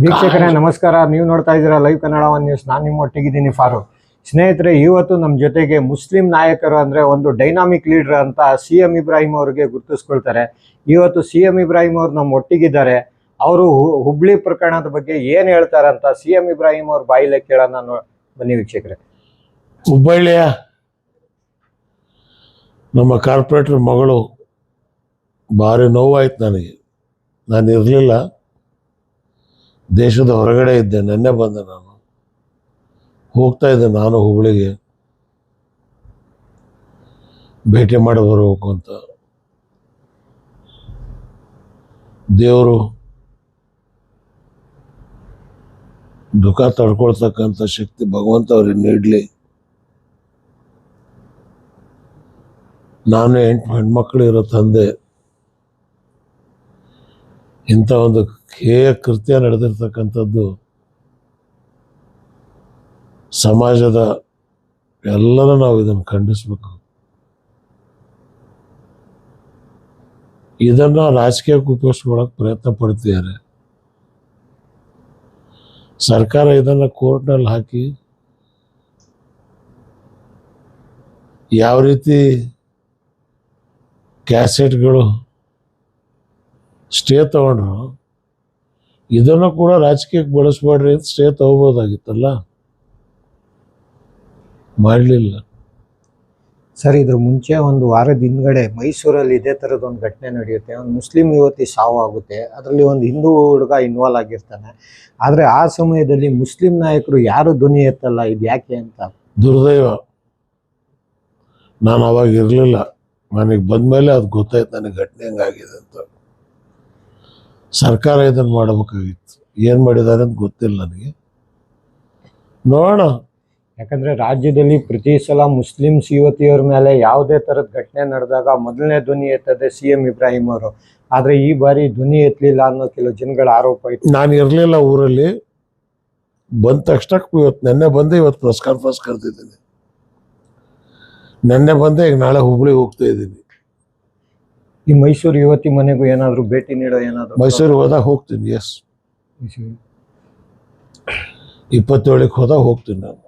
ವೀಕ್ಷಕರೇ ನಮಸ್ಕಾರ. ನೀವು ನೋಡ್ತಾ ಇದ್ದೀರಾ ಲೈವ್ ಕನ್ನಡ ಒನ್ ನ್ಯೂಸ್. ನಾನು ನಿಮ್ಮ ಒಟ್ಟಿಗಿದ್ದೀನಿ ಫಾರೂಕ್. ಸ್ನೇಹಿತರೆ ಇವತ್ತು ನಮ್ಮ ಜೊತೆಗೆ ಮುಸ್ಲಿಂ ನಾಯಕರು ಅಂದ್ರೆ ಒಂದು ಡೈನಾಮಿಕ್ ಲೀಡರ್ ಅಂತ ಸಿ ಎಂ ಇಬ್ರಾಹಿಂ ಅವರಿಗೆ ಗುರುತಿಸ್ಕೊಳ್ತಾರೆ. ಇವತ್ತು ಸಿ ಎಂ ಇಬ್ರಾಹಿಂ ಅವ್ರು ನಮ್ಮ ಒಟ್ಟಿಗಿದ್ದಾರೆ. ಅವರು ಹುಬ್ಳಿ ಪ್ರಕರಣದ ಬಗ್ಗೆ ಏನು ಹೇಳ್ತಾರೆ ಅಂತ ಸಿ ಎಂ ಇಬ್ರಾಹಿಂ ಅವ್ರ ಬಾಯಿಲೆ ಕೇಳೋಣ ನೋ- ಬನ್ನಿ ವೀಕ್ಷಕರೇ. ಹುಬ್ಬಳ್ಳಿಯ ನಮ್ಮ ಕಾರ್ಪೊರೇಟರ್ ಮಗಳು ಭಾರಿ ನೋವಾಯ್ತು ನನಗೆ. ನಾನು ಇರಲಿಲ್ಲ. ದೇಶದ ಹೊರಗಡೆ ಇದ್ದೆ, ನೆನ್ನೆ ಬಂದೆ ನಾನು. ಹೋಗ್ತಾ ಇದ್ದೆ ನಾನು ಹುಬ್ಳಿಗೆ. ಭೇಟಿ ಮಾಡಿ ಬರಬೇಕು ಅಂತ. ದೇವರು ದುಃಖ ತಡ್ಕೊಳ್ತಕ್ಕಂಥ ಶಕ್ತಿ ಭಗವಂತ ಅವ್ರಿಗೆ ನೀಡಲಿ. ನಾನು ಎಂಟು ಹೆಣ್ಮಕ್ಳು ಇರೋ ತಂದೆ. ಇಂಥ ಒಂದು ಹೇಯ ಕೃತ್ಯ ನಡೆದಿರ್ತಕ್ಕಂಥದ್ದು ಸಮಾಜದ ಎಲ್ಲರೂ ನಾವು ಇದನ್ನು ಖಂಡಿಸಬೇಕು. ಇದನ್ನು ರಾಜಕೀಯಕ್ಕೆ ಉಪಯೋಗಿಸ್ಕೊಳಕ್ಕೆ ಪ್ರಯತ್ನ ಪಡ್ತಿದ್ದಾರೆ. ಸರ್ಕಾರ ಇದನ್ನು ಕೋರ್ಟ್ನಲ್ಲಿ ಹಾಕಿ ಯಾವ ರೀತಿ ಕ್ಯಾಸೆಟ್ಗಳು ಸ್ಟೇ ತಗೊಂಡ್ರು ಇದನ್ನು ಕೂಡ ರಾಜಕೀಯಕ್ಕೆ ಬಳಸ್ಬೇಡ್ರಿ ಅಂತ ಸ್ಟೇ ತಗೋಬೋದಾಗಿತ್ತಲ್ಲ? ಮಾಡಲಿಲ್ಲ. ಸರ್ ಇದ್ರ ಮುಂಚೆ ಒಂದು ವಾರದ ಹಿಂದ್ಗಡೆ ಮೈಸೂರಲ್ಲಿ ಇದೇ ತರದ ಒಂದು ಘಟನೆ ನಡೆಯುತ್ತೆ. ಒಂದು ಮುಸ್ಲಿಂ ಯುವತಿ ಸಾವು ಆಗುತ್ತೆ. ಅದರಲ್ಲಿ ಒಂದು ಹಿಂದೂ ಹುಡುಗ ಇನ್ವಾಲ್ವ್ ಆಗಿರ್ತಾನೆ. ಆದರೆ ಆ ಸಮಯದಲ್ಲಿ ಮುಸ್ಲಿಂ ನಾಯಕರು ಯಾರು ಧ್ವನಿ ಎತ್ತಲ್ಲ? ಇದು ಯಾಕೆ ಅಂತ? ದುರ್ದೈವ. ನಾನು ಅವಾಗ ಇರಲಿಲ್ಲ. ನನಗೆ ಬಂದಮೇಲೆ ಅದು ಗೊತ್ತಾಯ್ತು ನನಗೆ ಘಟನೆ ಹೆಂಗಾಗಿದೆ ಅಂತ. ಸರ್ಕಾರ ಇದನ್ನು ಮಾಡಬೇಕಾಗಿತ್ತು. ಏನು ಮಾಡಿದ್ದಾರೆ ಅಂತ ಗೊತ್ತಿಲ್ಲ ನನಗೆ. ನೋಡೋಣ. ಯಾಕಂದ್ರೆ ರಾಜ್ಯದಲ್ಲಿ ಪ್ರತಿ ಸಲ ಮುಸ್ಲಿಮ್ಸ್ ಯುವತಿಯರ ಮೇಲೆ ಯಾವುದೇ ತರದ ಘಟನೆ ನಡೆದಾಗ ಮೊದಲನೇ ಧ್ವನಿ ಎತ್ತದೆ ಸಿ ಎಂ ಇಬ್ರಾಹಿಂ ಅವರು. ಆದರೆ ಈ ಬಾರಿ ಧ್ವನಿ ಎತ್ತಲಿಲ್ಲ ಅನ್ನೋ ಕೆಲವು ಜನಗಳ ಆರೋಪ ಇತ್ತು. ನಾನು ಇರಲಿಲ್ಲ ಊರಲ್ಲಿ. ಬಂದ ತಕ್ಷಣ ಇವತ್ತು ನೆನ್ನೆ ಬಂದೆ ಇವತ್ತು ಪ್ರೆಸ್ ಕಾನ್ಫರೆನ್ಸ್ ಕರೆದಿದ್ದೀನಿ. ನೆನ್ನೆ ಬಂದೆ ಈಗ ನಾಳೆ ಹುಬ್ಳಿಗೆ ಹೋಗ್ತಾ ಇದ್ದೀನಿ. ಈ ಮೈಸೂರು ಯುವತಿ ಮನೆಗೂ ಏನಾದ್ರು ಭೇಟಿ ನೀಡೋ ಏನಾದ್ರು ಮೈಸೂರು ಹೋದಾಗ ಹೋಗ್ತೀನಿ ಎಸ್ ಇಪ್ಪತ್ತೇಳಕ್ಕೆ ಹೋದಾಗ ಹೋಗ್ತೀನಿ ನಾನು.